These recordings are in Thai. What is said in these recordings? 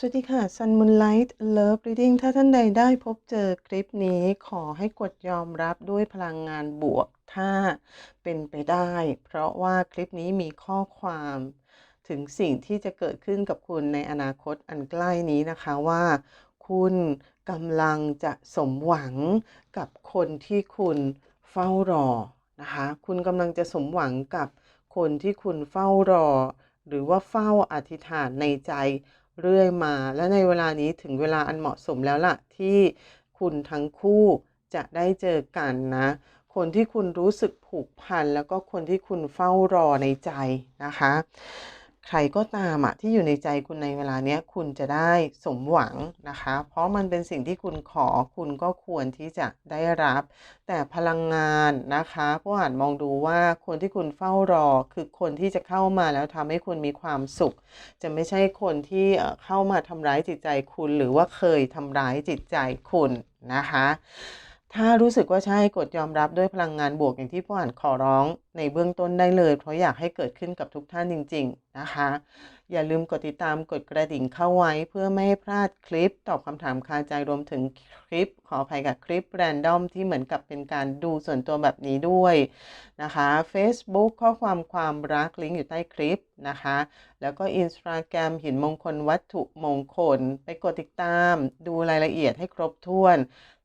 สวัสดีค่ะ Sun Moonlight Love Reading ถ้าท่านใดได้พบเจอคลิปนี้ขอให้กดยอมรับด้วยพลังงานบวกถ้าเป็นไปได้ เพราะว่าคลิปนี้มีข้อความถึงสิ่งที่จะเกิดขึ้นกับคุณในอนาคตอันใกล้นี้นะคะว่า คุณกำลังจะสมหวังกับคนที่คุณเฝ้ารอนะคะ คุณกำลังจะสมหวังกับคนที่คุณเฝ้ารอ หรือว่าเฝ้าอธิษฐานในใจ เรื่อยมา และในเวลานี้ถึงเวลาอันเหมาะสมแล้วล่ะ ที่คุณทั้งคู่จะได้เจอกันนะ คนที่คุณรู้สึกผูกพัน แล้วก็คนที่คุณเฝ้ารอในใจนะคะ ใครก็ตามอะที่อยู่ในใจคุณในเวลาเนี้ยคุณจะได้สมหวังนะคะ เพราะมันเป็นสิ่งที่คุณขอคุณก็ควรที่จะได้รับ แต่พลังงานนะคะผู้อ่านมองดูว่าคนที่คุณเฝ้ารอคือคนที่จะเข้ามาแล้วทำให้คุณมีความสุข จะไม่ใช่คนที่เอ่อเข้ามาทำร้ายจิตใจคุณ หรือว่าเคยทำร้ายจิตใจคุณนะคะ ถ้ารู้สึกว่าใช่กดยอมรับด้วยพลังงานบวกอย่างที่ผู้อ่านขอร้องในเบื้องต้นได้เลย เพราะอยากให้เกิดขึ้นกับทุกท่านจริง ๆ นะคะ อย่าลืมกดติดตามกดกระดิ่งเข้าไว้เพื่อไม่ให้พลาดคลิป ตอบคำถามคาใจรวมถึงคลิป ขออภัยกับคลิปแรนดอมที่เหมือนกับเป็นการดูส่วนตัวแบบนี้ด้วยนะคะ Facebook ข้อความความรักลิงก์อยู่ใต้คลิปนะคะ แล้วก็ Instagram หินมงคลวัตถุมงคล ไปกดติดตาม ดูรายละเอียดให้ครบถ้วน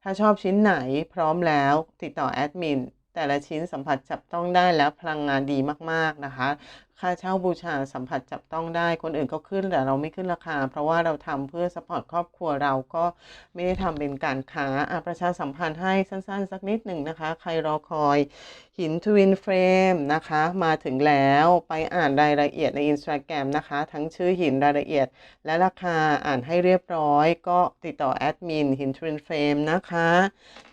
ถ้าชอบชิ้นไหนพร้อมแล้วติดต่อแอดมินแต่ละชิ้นสัมผัสจับต้องได้แล้วพลังงานดีมาก ๆ นะคะ ค่าเช่าบูชาสัมผัสจับต้องได้ คนอื่นเขาขึ้นแต่เราไม่ขึ้นราคา เพราะว่าเราทำเพื่อสปอร์ตครอบครัวเราก็ไม่ได้ทำเป็นการค้าอะประชาสัมพันธ์ให้สั้นๆ สักนิดหนึ่งนะคะ ใครรอคอยหินทวินเฟรมนะคะ มาถึงแล้วไปอ่านรายละเอียดใน Instagram นะคะ ทั้งชื่อหินรายละเอียด และราคาอ่านให้เรียบร้อย ก็ติดต่อแอดมินหินทวินเฟรมนะคะ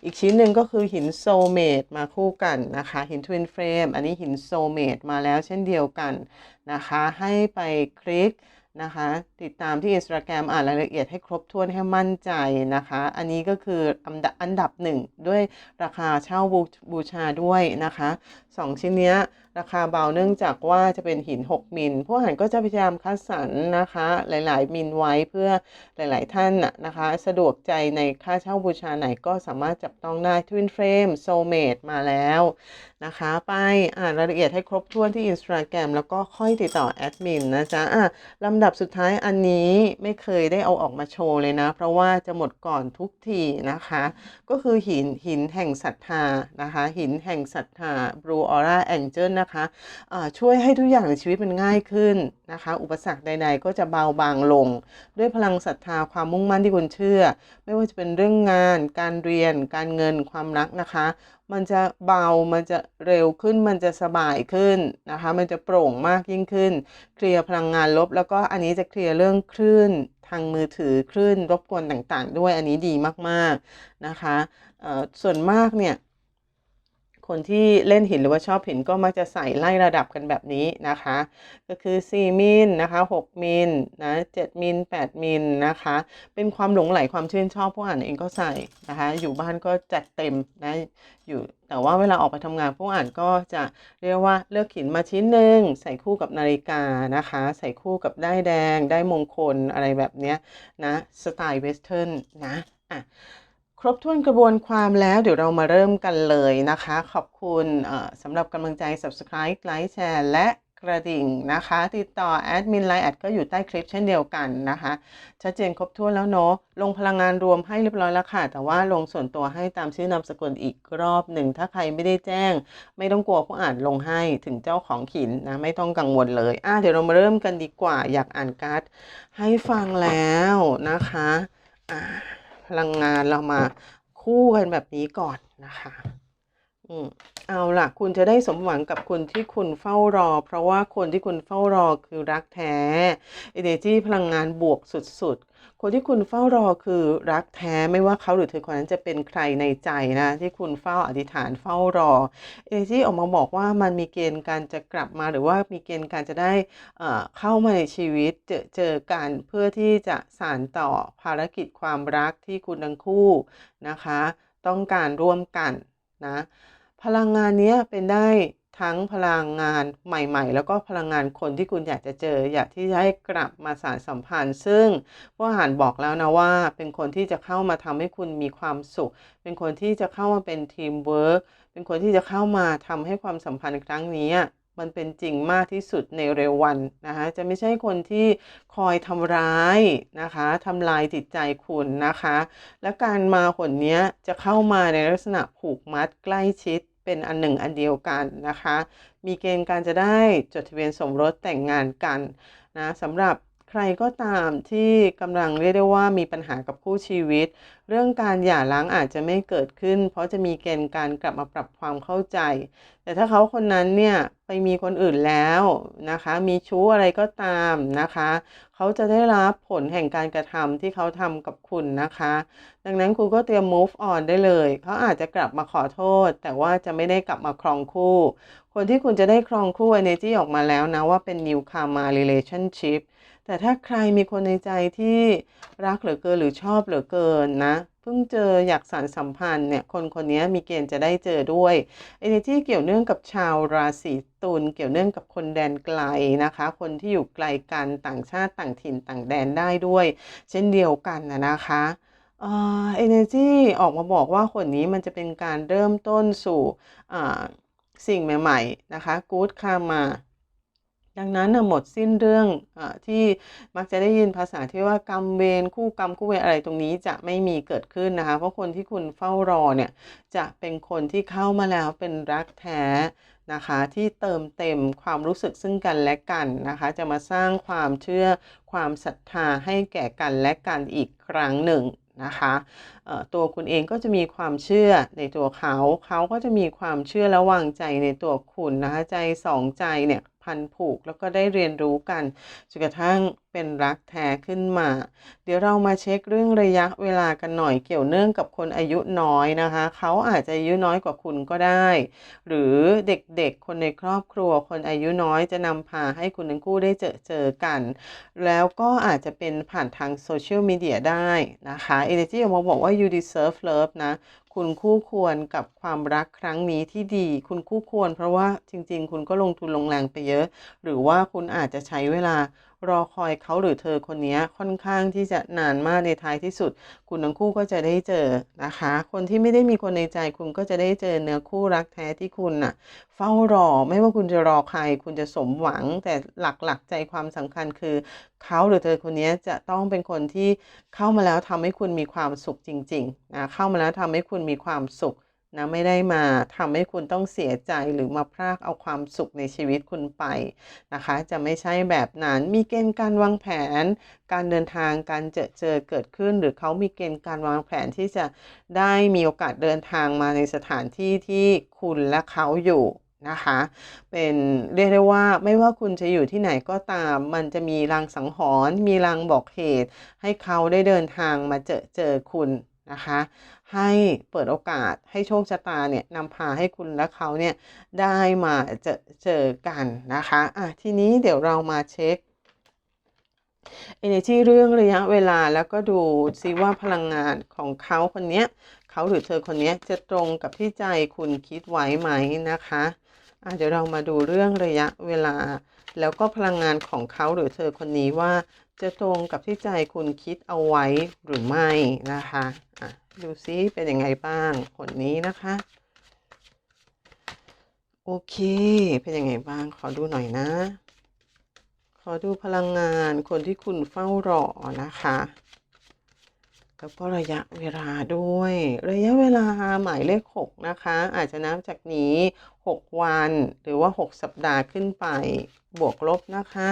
อีกชิ้นหนึ่งก็คือหินโซเมดมาคู่กันนะคะ หินทวินเฟรมอันนี้หินโซเมดมาแล้วเช่นเดียวกันนะคะ ให้ไปคลิกนะคะ ติดตามที่ Instagram อ่านรายละเอียดให้ครบถ้วนให้มั่นใจนะคะ อันนี้ก็คืออันดับอันดับหนึ่งด้วยราคาเช่าบูบูชาด้วยนะคะสองชิ้นเนี้ยราคาเบาเนื่องจากว่าจะเป็นหิน 6 มิลผู้อ่านก็จะพยายามคัดสรรนะคะ หลาย ๆ มิลไว้เพื่อหลาย ๆ ท่านนะนะคะ สะดวกใจในค่าเช่าบูชาไหนก็สามารถจับต้องได้ Twin Frame Soulmate มาแล้วนะคะ ไปอ่านรายละเอียดให้ครบถ้วนที่ Instagram แล้วก็ค่อยติดต่อแอดมินนะจ๊ะอะลำดับสุดท้ายอันนี้ไม่เคยได้เอาออกมาโชว์เลยนะ เพราะว่าจะหมดก่อนทุกทีนะคะ ก็คือหินหินแห่งศรัทธานะคะ หินแห่งศรัทธาบรู Blue Aura Angel นะคะอ่าช่วยให้ทุกอย่างในชีวิตมันง่ายขึ้นนะคะ อุปสรรคใด ๆ ก็จะเบาบางลง ด้วยพลังศรัทธาความมุ่งมั่นที่คุณเชื่อ ไม่ว่าจะเป็นเรื่องงาน การเรียน การเงินความรักนะคะ มันจะเบามันจะเร็วขึ้นมันจะสบายขึ้นนะคะ มันจะโปร่งมากยิ่งขึ้น เคลียร์พลังงานลบ แล้วก็อันนี้จะเคลียร์เรื่องคลื่นทางมือถือคลื่นรบกวนต่างๆ ด้วยอันนี้ดีมากๆนะคะส่วนมากเนี่ย คนที่เล่นหินหรือว่าชอบหินก็มักจะใส่ไล่ระดับกันแบบนี้นะคะ ก็คือ 4 มิลนะคะ 6 มิลนะ7มิล8มิลนะคะ เป็นความหลงไหลความชื่นชอบผู้อ่านเองก็ใส่นะคะ อยู่บ้านก็จัดเต็มนะอยู่แต่ว่าเวลาออกไปทำงานผู้อ่านก็จะเรียกว่าเลือกหินมาชิ้นหนึ่งใส่คู่กับนาฬิกานะคะ ใส่คู่กับได้แดง ได้มงคลอะไรแบบเนี้ยนะสไตล์เวสเทิร์นนะอะ ครบถ้วนกระบวนความแล้วเดี๋ยวเรามาเริ่มกันเลยนะคะ ขอบคุณสำหรับกำลังใจ Subscribe ไลค์แชร์และกระดิ่งนะคะ ติดต่อแอดมินไลน์แอดก็อยู่ใต้คลิปเช่นเดียวกันนะคะ ชัดเจนครบถ้วนแล้วเนาะลงพลังงานรวมให้เรียบร้อยแล้วค่ะ แต่ว่าลงส่วนตัวให้ตามชื่อนามสกุลอีกรอบหนึ่ง ถ้าใครไม่ได้แจ้ง ไม่ต้องกลัวผู้อ่านลงให้ถึงเจ้าของขินนะไม่ต้องกังวลเลยอะเดี๋ยวเรามาเริ่มกันดีกว่าอยากอ่านการ์ดให้ฟังแล้วนะคะอะ พลังงานเรามาคู่กันแบบนี้ก่อนนะคะ เอาล่ะ คุณจะได้สมหวังกับคนที่คุณเฝ้ารอ เพราะว่าคนที่คุณเฝ้ารอคือรักแท้ energy พลังงานบวกสุดๆ คนที่คุณเฝ้ารอคือรักแท้ไม่ว่าเขาหรือเธอคนนั้นจะเป็นใครในใจนะ ที่คุณเฝ้าอธิษฐานเฝ้ารอ energy ออกมาบอกว่ามันมีเกณฑ์การจะกลับมาหรือว่ามีเกณฑ์การจะได้เอ่อเข้ามาในชีวิตเจอเจอกันเพื่อที่จะสานต่อภารกิจความรักที่คุณทั้งคู่นะคะ ต้องการร่วมกันนะ พลังงานนี้เป็นได้ทั้งพลังงานใหม่ ๆ แล้วก็พลังงานคนที่คุณอยากจะเจอ อยากที่จะให้กลับมาสานสัมพันธ์ ซึ่งผู้อ่านบอกแล้วนะว่า เป็นคนที่จะเข้ามาทำให้คุณมีความสุข เป็นคนที่จะเข้ามาเป็นทีมเวิร์กเป็นคนที่จะเข้ามาทำให้ความสัมพันธ์ครั้งนี้มันเป็นจริงมากที่สุดในเร็ววันนะคะจะไม่ใช่คนที่คอยทำร้ายนะคะทำลายจิตใจคุณนะคะ และการมาหนนี้จะเข้ามาในลักษณะผูกมัดใกล้ชิด เป็นอันหนึ่งอันเดียวกันนะคะ มีเกณฑ์การจะได้จดทะเบียนสมรสแต่งงานกันนะสำหรับ ใครก็ตามที่กำลังเรียกได้ว่ามีปัญหากับคู่ชีวิต เรื่องการหย่าร้างอาจจะไม่เกิดขึ้น เพราะจะมีเกณฑ์การกลับมาปรับความเข้าใจ แต่ถ้าเขาคนนั้นเนี่ยไปมีคนอื่นแล้วนะคะ มีชู้อะไรก็ตามนะคะ เขาจะได้รับผลแห่งการกระทำที่เขาทำกับคุณนะคะ ดังนั้นคุณก็เตรียม move on ได้เลย เขาอาจจะกลับมาขอโทษ แต่ว่าจะไม่ได้กลับมาครองคู่ คนที่คุณจะได้ครองคู่ energy ออกมาแล้วนะว่าเป็น new karma relationship แต่ถ้าใครมีคนในใจที่รักเหลือเกินหรือชอบเหลือเกินนะเพิ่งเจออยากสานสัมพันธ์เนี่ยคนคนนี้มีเกณฑ์จะได้เจอด้วย energy เกี่ยวเนื่องกับชาวราศีตุลเกี่ยวเนื่องกับคนแดนไกลนะคะ คนที่อยู่ไกลกันต่างชาติต่างถิ่นต่างแดนได้ด้วย เช่นเดียวกันนะคะเอ่อ energy ออกมาบอกว่าคนนี้มันจะเป็นการเริ่มต้นสู่ สิ่งใหม่ๆนะคะ good karma ดังนั้นหมดสิ้นเรื่องอที่มักจะได้ยินภาษาที่ว่ากรรมเวรคู่กรรมคู่เวรอะไรตรงนี้จะไม่มีเกิดขึ้นนะคะ เพราะคนที่คุณเฝ้ารอเนี่ยจะเป็นคนที่เข้ามาแล้วเป็นรักแท้นะคะที่เติมเต็มความรู้สึกซึ่งกันและกันนะคะ จะมาสร้างความเชื่อความศรัทธาให้แก่กันและกันอีกครั้งหนึ่ง นะคะตัวคุณเองก็จะมีความเชื่อในตัวเขา เขาก็จะมีความเชื่อและวางใจในตัวคุณนะคะใจสองใจเนี่ย พันผูก แล้วก็ได้เรียนรู้กันจนกระทั่งเป็นรักแท้ขึ้นมา เดี๋ยวเรามาเช็คเรื่องระยะเวลากันหน่อยเกี่ยวเนื่องกับคนอายุน้อยนะคะ เขาอาจจะอายุน้อยกว่าคุณก็ได้ หรือเด็กๆ คนในครอบครัว คนอายุน้อยจะนำพาให้คุณทั้งคู่ได้เจอเจอกัน แล้วก็อาจจะเป็นผ่านทางโซเชียลมีเดียได้นะคะเอเนจีออกมาบอกว่า you deserve love นะ คุณคู่ควรกับความรักครั้งนี้ที่ดี คุณคู่ควร เพราะว่าจริง ๆ คุณก็ลงทุนลงแรงไปเยอะ หรือว่าคุณอาจจะใช้เวลา รอคอยเขาหรือเธอคนนี้ค่อนข้างที่จะนานมากในท้ายที่สุด คุณทั้งคู่ก็จะได้เจอนะคะ คนที่ไม่ได้มีคนในใจคุณก็จะได้เจอเนื้อคู่รักแท้ที่คุณน่ะ เฝ้ารอไม่ว่าคุณจะรอใคร คุณจะสมหวังแต่หลักๆใจความสำคัญคือเขาหรือเธอคนนี้จะต้องเป็นคนที่เข้ามาแล้วทำให้คุณมีความสุขจริงๆนะเข้ามาแล้วทำให้คุณมีความสุข นะไม่ได้มาทำให้คุณต้องเสียใจหรือมาพรากเอาความสุขในชีวิตคุณไปนะคะ จะไม่ใช่แบบนั้นมีเกณฑ์การวางแผน การเดินทางการเจอเจอเกิดขึ้น หรือเขามีเกณฑ์การวางแผนที่จะได้มีโอกาสเดินทางมาในสถานที่ที่คุณและเขาอยู่นะคะ เป็นเรียกได้ว่าไม่ว่าคุณจะอยู่ที่ไหนก็ตาม มันจะมีรางสังหรณ์มีรางบอกเหตุ ให้เขาได้เดินทางมาเจอเจอคุณนะคะ ให้เปิดโอกาสให้โชคชะตาเนี่ยนำพาให้คุณและเขาเนี่ยได้มาเจอเจอกันนะคะอะทีนี้เดี๋ยวเรามาเช็ค energy เรื่องระยะเวลาแล้วก็ดูซิว่าพลังงานของเขาคนนี้เขาหรือเธอคนนี้จะตรงกับที่ใจคุณคิดไว้ไหมนะคะอะเดี๋ยวเรามาดูเรื่องระยะเวลา แล้วก็พลังงานของเขาหรือเธอคนนี้ว่าจะตรงกับที่ใจคุณคิดเอาไว้หรือไม่นะคะอะ ดูซิเป็นยังไงบ้าง ผลนี้นะคะ โอเค เป็นยังไงบ้าง ขอดูหน่อยนะ ขอดูพลังงานคนที่คุณเฝ้ารอนะคะ แล้วก็ระยะเวลาด้วย ระยะเวลาหมายเลขหกนะคะ อาจจะนับจากนี้หกวันหรือว่าหกสัปดาห์ขึ้นไป บวกลบนะคะ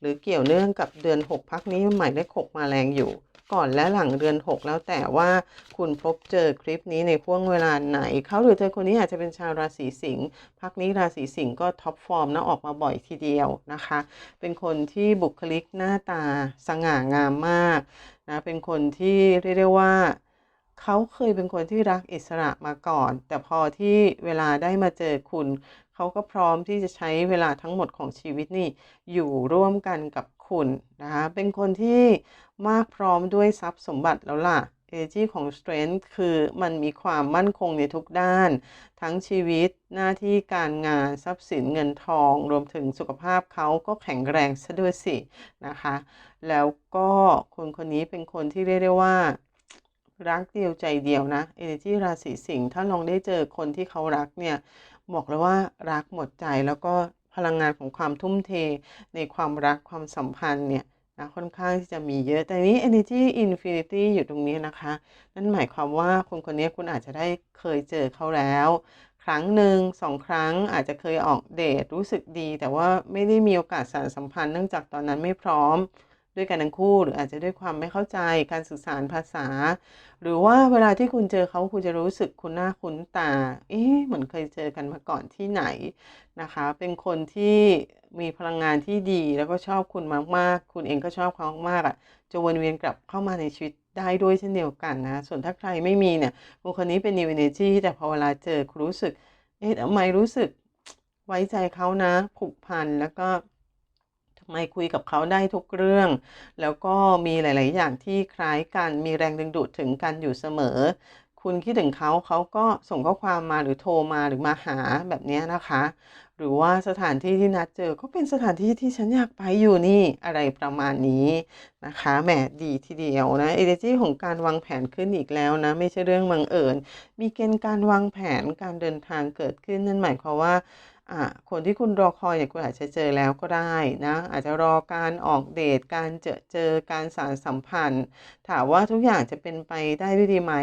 หรือเกี่ยวเนื่องกับเดือนหกพักนี้หมายเลขหกมาแรงอยู่ ก่อนและหลังเดือน 6 แล้วแต่ว่าคุณพบเจอคลิปนี้ในช่วงเวลาไหน เขาหรือเธอคนนี้อาจจะเป็นชาวราศีสิงห์พักนี้ราศีสิงห์ก็ท็อปฟอร์มนะออกมาบ่อยทีเดียวนะคะ เป็นคนที่บุคลิกหน้าตาสง่างามมากนะเป็นคนที่เรียกได้ว่าเขาเคยเป็นคนที่รักอิสระมาก่อน แต่พอที่เวลาได้มาเจอคุณ เขาก็พร้อมที่จะใช้เวลาทั้งหมดของชีวิตนี่อยู่ร่วมกันกับคุณนะคะเป็นคนที่มากพร้อมด้วยทรัพย์สมบัติแล้วล่ะ energy ของ strength คือมันมีความมั่นคงในทุกด้าน ทั้งชีวิตหน้าที่การงานทรัพย์สินเงินทอง รวมถึงสุขภาพเขาก็แข็งแรงซะด้วยสินะคะ แล้วก็คนคนนี้เป็นคนที่เรียกได้ว่า รักเดียวใจเดียวนะ energy ราศีสิงห์ถ้าลองได้เจอคนที่เขารักเนี่ย บอกเลยว่ารักหมดใจแล้วก็พลังงานของความทุ่มเทในความรักความสัมพันธ์เนี่ยนะค่อนข้างที่จะมีเยอะแต่นี้ energy infinity อยู่ตรงนี้นะคะ นั่นหมายความว่าคนคนนี้คุณอาจจะได้เคยเจอเขาแล้ว ครั้งหนึ่งสองครั้งอาจจะเคยออกเดทรู้สึกดี แต่ว่าไม่ได้มีโอกาสสานสัมพันธ์เนื่องจากตอนนั้นไม่พร้อม ด้วยกันทั้งคู่ หรืออาจจะด้วยความไม่เข้าใจการสื่อสารภาษา หรือว่าเวลาที่คุณเจอเขาคุณจะรู้สึกคุณหน้าคุ้นตา เอ๊ะเหมือนเคยเจอกันมาก่อนที่ไหนนะคะ เป็นคนที่มีพลังงานที่ดีแล้วก็ชอบคุณมากๆ คุณเองก็ชอบเขามากๆอะจะวนเวียนกลับเข้ามาในชีวิตได้ด้วยเช่นเดียวกันนะ ส่วนถ้าใครไม่มีเนี่ยคนคนนี้เป็น new energy แต่พอเวลาเจอคุณรู้สึก เอ๊ะทำไมรู้สึกไว้ใจเขานะผูกพันแล้วก็ ไม่คุยกับเขาได้ทุกเรื่อง แล้วก็มีหลาย ๆ อย่างที่คล้ายกันมีแรงดึงดูดถึงกันอยู่เสมอ คุณคิดถึงเขาเขาก็ส่งข้อความมาหรือโทรมาหรือมาหาแบบนี้นะคะ หรือว่าสถานที่ที่นัดเจอก็เป็นสถานที่ที่ฉันอยากไปอยู่นี่อะไรประมาณนี้นะคะแหมดีทีเดียวนะเอเนจีของการวางแผนขึ้นอีกแล้วนะ ไม่ใช่เรื่องบังเอิญมีเกณฑ์การวางแผนการเดินทางเกิดขึ้นนั่นหมายความว่า คนที่คุณรอคอยเนี่ยคุณอาจจะเจอแล้วก็ได้นะ อาจจะรอการออกเดทการเจอเจอการสารสัมพันธ์ ถามว่าทุกอย่างจะเป็นไปได้ด้วยดีไหม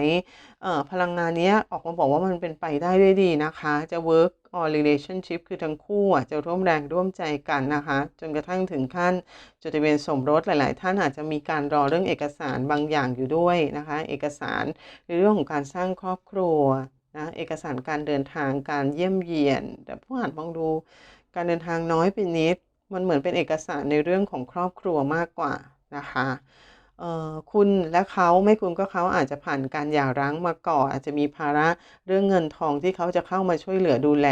เอ่อพลังงานเนี้ยออกมาบอกว่ามันเป็นไปได้ด้วยดีนะคะ จะ work or relationship คือทั้งคู่อะจะร่วมแรงร่วมใจกันนะคะ จนกระทั่งถึงขั้นจดทะเบียนสมรสหลาย ๆ ท่านอาจจะมีการรอเรื่องเอกสารบางอย่างอยู่ด้วยนะคะ เอกสารในเรื่องของการสร้างครอบครัว นะเอกสารการเดินทางการเยี่ยมเยียน แต่ผู้อ่านมองดูการเดินทางน้อยไปนิด มันเหมือนเป็นเอกสารในเรื่องของครอบครัวมากกว่านะคะคุณและเขาไม่คุณก็เขาอาจจะผ่านการหย่าร้างมาก่อนอาจจะมีภาระเรื่องเงินทองที่เขาจะเข้ามาช่วยเหลือดูแล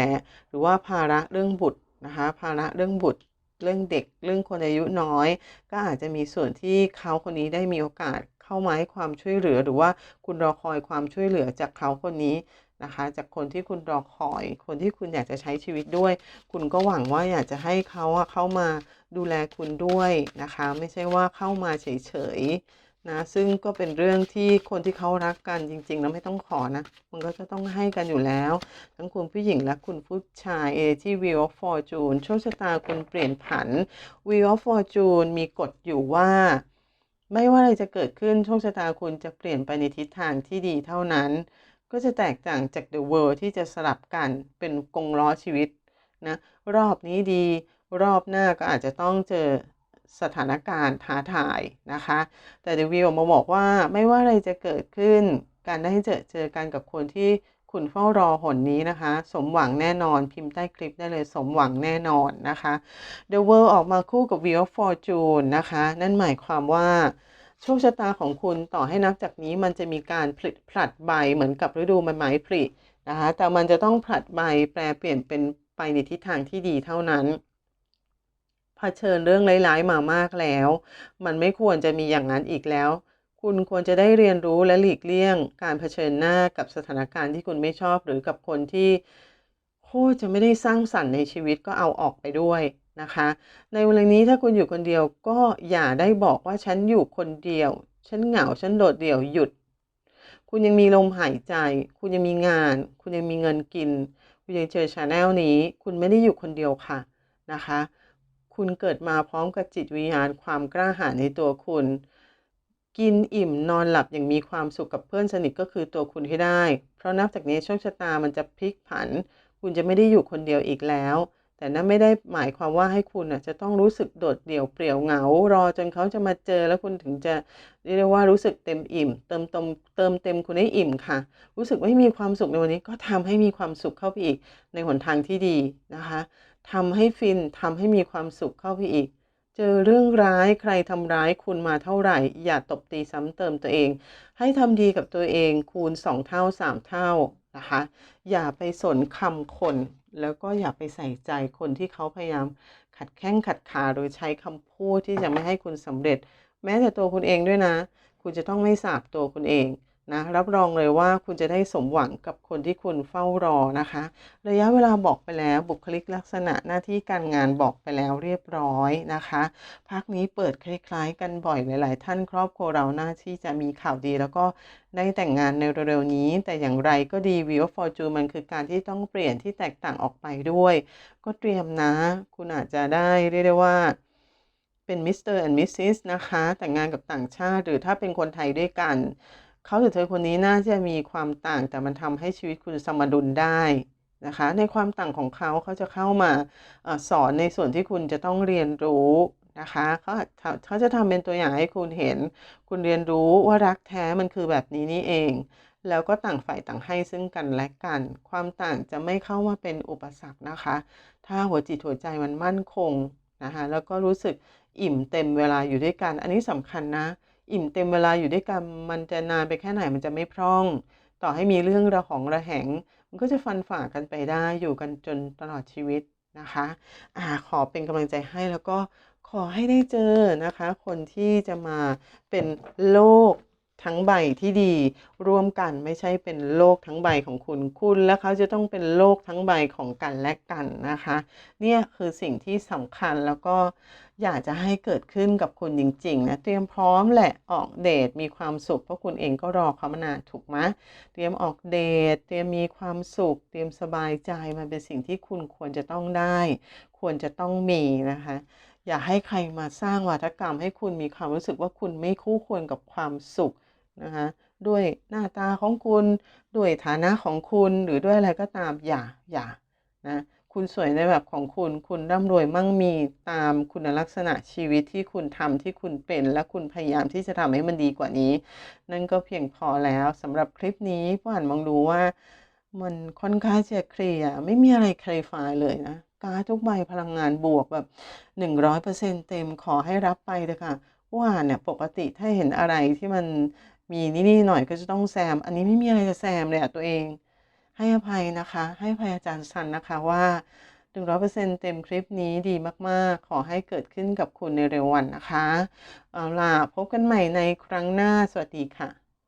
หรือว่าภาระเรื่องบุตรนะคะภาระเรื่องบุตร เรื่องเด็ก เรื่องคนอายุน้อย ก็อาจจะมีส่วนที่เขาคนนี้ได้มีโอกาสเข้ามาให้ความช่วยเหลือ หรือว่าคุณรอคอยความช่วยเหลือจากเขาคนนี้ นะคะ จากคนที่คุณรอคอย คนที่คุณอยากจะใช้ชีวิตด้วย คุณก็หวังว่าอยากจะให้เขาเข้ามาดูแลคุณด้วยนะคะ ไม่ใช่ว่าเข้ามาเฉยๆนะซึ่งก็เป็นเรื่องที่คนที่เขารักกันจริงๆแล้วไม่ต้องขอนะ มันก็จะต้องให้กันอยู่แล้ว ทั้งคุณผู้หญิงและคุณผู้ชายเอที่ Wheel of Fortune โชคชะตาคุณเปลี่ยนผัน Wheel of Fortune มีกฎอยู่ว่าไม่ว่าอะไรจะเกิดขึ้นโชคชะตาคุณจะเปลี่ยนไปในทิศทางที่ดีเท่านั้น ก็จะแตกต่างจาก The World ที่จะสลับกันเป็นกงล้อชีวิตนะรอบนี้ดีรอบหน้าก็อาจจะต้องเจอสถานการณ์ท้าทายนะคะ แต่ The Wheel มาบอกว่าไม่ว่าอะไรจะเกิดขึ้น การได้เจอเจอกันกับคนที่คุณเฝ้ารอหนนี้นะคะ สมหวังแน่นอนพิมพ์ใต้คลิปได้เลยสมหวังแน่นอนนะคะ The World ออกมาคู่กับ Wheel of Fortune นะคะ นั่นหมายความว่า โชคชะตาของคุณต่อให้นับจากนี้มันจะมีการผลิผลัดใบเหมือนกับฤดูใบไม้ผลินะคะแต่มันจะต้องผลัดใบแปลเปลี่ยนเป็นไปในทิศทางที่ดีเท่านั้นเผชิญเรื่องร้ายๆมามากแล้ว มันไม่ควรจะมีอย่างนั้นอีกแล้ว คุณควรจะได้เรียนรู้และหลีกเลี่ยง การเผชิญหน้ากับสถานการณ์ที่คุณไม่ชอบหรือกับคนที่โคตรจะไม่ได้สร้างสรรค์ในชีวิตก็เอาออกไปด้วย นะคะ ในเวลานี้ถ้าคุณอยู่คนเดียวก็อย่าได้บอกว่าฉันอยู่คนเดียว ฉันเหงาฉันโดดเดี่ยวหยุด คุณยังมีลมหายใจ คุณยังมีงาน คุณยังมีเงินกิน คุณยังเจอชาแนลนี้ คุณไม่ได้อยู่คนเดียวค่ะนะคะ คุณเกิดมาพร้อมกับจิตวิญญาณความกล้าหาญในตัวคุณกินอิ่มนอนหลับอย่างมีความสุขกับเพื่อนสนิทก็คือตัวคุณให้ได้ เพราะนับจากนี้โชคชะตามันจะพลิกผัน คุณจะไม่ได้อยู่คนเดียวอีกแล้ว แต่นั่นไม่ได้หมายความว่าให้คุณอะจะต้องรู้สึกโดดเดี่ยวเปลี่ยวเหงา รอจนเขาจะมาเจอแล้วคุณถึงจะเรียกว่ารู้สึกเต็มอิ่ม เติมเต็มเติมเต็มคุณให้อิ่มค่ะ รู้สึกไม่มีความสุขในวันนี้ก็ทำให้มีความสุขเข้าไปอีกในหนทางที่ดีนะคะทำให้ฟินทำให้มีความสุขเข้าไปอีก เจอเรื่องร้ายใครทำร้ายคุณมาเท่าไหร่ อย่าตบตีซ้ำเติมตัวเอง ให้ทำดีกับตัวเองคูณสองเท่าสามเท่านะคะ อย่าไปสนคำคน แล้วก็อย่าไปใส่ใจคนที่เขาพยายามขัดแข้งขัดขาโดยใช้คำพูดที่จะไม่ให้คุณสำเร็จ แม้แต่ตัวคุณเองด้วยนะ คุณจะต้องไม่สาบตัวคุณเอง นะรับรองเลยว่าคุณจะได้สมหวังกับคนที่คุณเฝ้ารอนะคะ ระยะเวลาบอกไปแล้วบุคลิกลักษณะหน้าที่การงานบอกไปแล้วเรียบร้อยนะคะพักนี้เปิดคล้ายๆ กันบ่อยหลาย ๆ ท่านครอบครัวเราหน้าที่จะมีข่าวดี แล้วก็ได้แต่งงานในเร็วๆนี้ แต่อย่างไรก็ดี Wheel of Fortune มันคือการที่ต้องเปลี่ยนที่แตกต่างออกไปด้วย ก็เตรียมนะ คุณอาจจะได้เรียกได้ว่าเป็นมิสเตอร์แอนด์มิสซิสนะคะแต่งงานกับต่างชาติหรือถ้าเป็นคนไทยด้วยกัน เขาหรือเธอคนนี้น่าจะมีความต่างแต่มันทำให้ชีวิตคุณสมดุลได้นะคะ ในความต่างของเขาเขาจะเข้ามาอสอนในส่วนที่คุณจะต้องเรียนรู้นะคะเขาเขาจะทำเป็นตัวอย่างให้คุณเห็น คุณเรียนรู้ว่ารักแท้มันคือแบบนี้นี่เอง แล้วก็ต่างฝ่ายต่างให้ซึ่งกันและกัน ความต่างจะไม่เข้ามาเป็นอุปสรรคนะคะ ถ้าหัวจิตหัวใจมันมั่นคงนะคะแล้วก็รู้สึกอิ่มเต็มเวลาอยู่ด้วยกัน อันนี้สำคัญนะ อิ่มเต็มเวลาอยู่ด้วยกันมันจะนานไปแค่ไหนมันจะไม่พร่อง ต่อให้มีเรื่องระหองระแหง มันก็จะฟันฝ่ากันไปได้อยู่กันจนตลอดชีวิตนะคะอ่าขอเป็นกำลังใจให้แล้วก็ขอให้ได้เจอนะคะ คนที่จะมาเป็นโลก ทั้งใบที่ดี ร่วมกันไม่ใช่เป็นโลกทั้งใบของคุณคุณและเขาจะต้องเป็นโลกทั้งใบของกันและกันนะคะ เนี่ยคือสิ่งที่สำคัญแล้วก็อยากจะให้เกิดขึ้นกับคุณจริง ๆ นะ เตรียมพร้อมแหละออกเดทมีความสุขเพราะคุณเองก็รอเขามานานถูกไหมเตรียมออกเดทเตรียมมีความสุข เตรียมสบายใจมันเป็นสิ่งที่คุณควรจะต้องได้ ควรจะต้องมีนะคะอย่าให้ใครมาสร้างวัฒกรรมให้คุณมีความรู้สึกว่าคุณไม่คู่ควรกับความสุข นะคะด้วยหน้าตาของคุณด้วยฐานะของคุณหรือด้วยอะไรก็ตามอย่าอย่านะคุณสวยในแบบของคุณ คุณร่ำรวยมั่งมีตามคุณลักษณะชีวิตที่คุณทำที่คุณเป็น และคุณพยายามที่จะทำให้มันดีกว่านี้ นั่นก็เพียงพอแล้วสำหรับคลิปนี้ผู้อ่านมองดูว่า มันค่อนข้างจะเคลียร์ไม่มีอะไรคลฟายเลยนะการทุกใบพลังงานบวกแบบ 100%เต็มขอให้รับไปเลยค่ะว่าเนี่ยปกติถ้าเห็นอะไรที่มัน มีนี่ๆหน่อยก็จะต้องแซม อันนี้ไม่มีอะไรจะแซมเลยอะตัวเอง ให้อภัยนะคะ ให้อภัยอาจารย์สันนะคะว่าถึงร้อยเต็มคลิปนี้ดีมากๆ ขอให้เกิดขึ้นกับคุณในเร็ววันนะคะ เอาล่ะ พบกันใหม่ในครั้งหน้า สวัสดีค่ะ